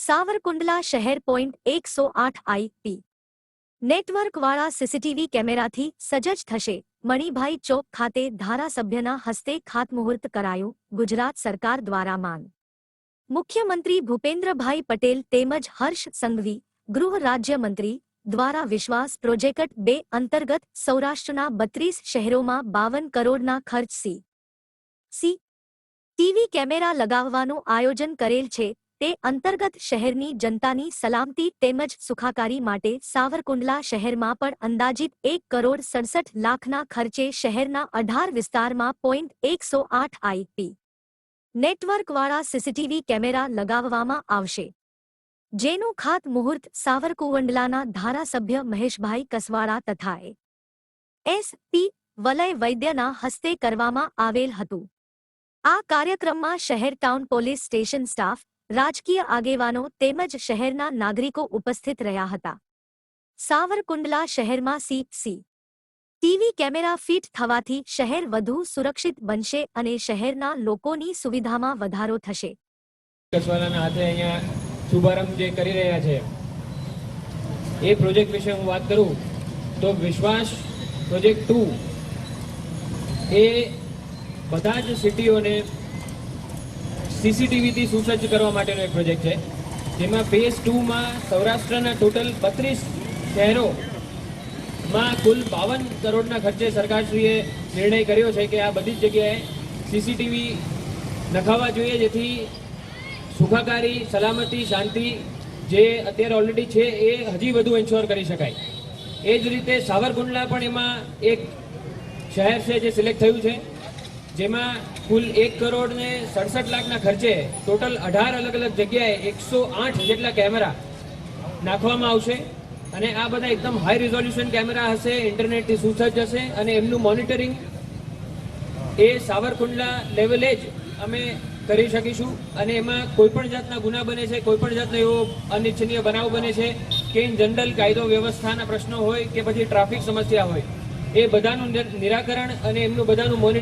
સાવરકુંડલા શહેર પોઈન્ટ એકસો આઠ આઈપી નેટવર્કવાળા સીસીટીવી કેમેરાથી સજજ થશે. મણિભાઈ ચોક ખાતે ધારાસભ્યના હસ્તે ખાતમુહૂર્ત કરાયું ગુજરાત સરકાર દ્વારા માન મુખ્યમંત્રી ભૂપેન્દ્રભાઈ પટેલ તેમજ હર્ષ સંઘવી, ગૃહ રાજ્યમંત્રી દ્વારા વિશ્વાસ પ્રોજેક્ટ બે અંતર્ગત સૌરાષ્ટ્રના બત્રીસ શહેરોમાં બાવન કરોડના ખર્ચ સી. સી. ટીવી કેમેરા લગાવવાનું આયોજન કરેલ છે. તે અંતર્ગત શહેરની જનતાની સલામતી તેમજ સુખાકારી માટે સાવરકુંડલા શહેરમાં પણ અંદાજિત એક કરોડ સડસઠ લાખના ખર્ચે શહેરના અઢાર વિસ્તારમાં પોઈન્ટ એકસો આઠ આઈપી નેટવર્કવાળા સીસીટીવી કેમેરા લગાવવામાં આવશે. જેનું ખાતમુહૂર્ત સાવરકુંડલાના ધારાસભ્ય મહેશભાઈ કસવાળા તથા એસપી વલય વૈદ્યના હસ્તે કરવામાં આવેલ હતું. આ કાર્યક્રમમાં શહેર ટાઉન પોલીસ સ્ટેશન સ્ટાફ રાજકીય આગેવાનો તેમજ શહેરના નાગરિકો ઉપસ્થિત રહ્યા હતા. સાવરકુંડલા શહેરમાં C C TV camera fit થવાથી શહેર વધુ સુરક્ષિત બનશે અને શહેરના લોકોની સુવિધામાં વધારો થશે. શુભારંભ જે કરી રહ્યા છે, એ પ્રોજેક્ટ વિશે હું વાત કરું તો વિશ્વાસ પ્રોજેક્ટ ટુ એ બધા જ સિટીઓને સીસીટીવીથી સુસજ્જ કરવા માટેનો એક પ્રોજેક્ટ છે. જેમાં ફેઝ ટુમાં સૌરાષ્ટ્રના ટોટલ બત્રીસ શહેરોમાં કુલ બાવન કરોડના ખર્ચે સરકારશ્રીએ નિર્ણય કર્યો છે કે આ બધી જ જગ્યાએ સીસીટીવી નખાવવા જોઈએ, જેથી સુખાકારી, સલામતી, શાંતિ જે અત્યારે ઓલરેડી છે એ હજી વધુ એન્શ્યોર કરી શકાય. એ જ રીતે સાવરકુંડલા પણ એમાં એક શહેર છે જે સિલેક્ટ થયું છે. જેમાં કુલ એક કરોડ ને સડસઠ લાખના ખર્ચે ટોટલ અઢાર અલગ અલગ જગ્યાએ એકસો આઠ જેટલા કેમેરા નાખવામાં આવશે. અને આ બધા એકદમ હાઈ રિઝોલ્યુશન કેમેરા હશે ઇન્ટરનેટથી સુસજ્જ હશે અને એમનું મોનિટરિંગ એ સાવરકુંડલા લેવલે જ અમે કરી શકીશું. અને એમાં કોઈ પણ જાતના ગુના બને છે, કોઈ પણ જાતનો એવો અનિચ્છનીય બનાવ બને છે કે ઇન જનરલ કાયદો વ્યવસ્થાના પ્રશ્નો હોય કે પછી ટ્રાફિક સમસ્યા હોય, એ બધાનું નિરાકરણ અને એમનું બધાનું મોનિટરિંગ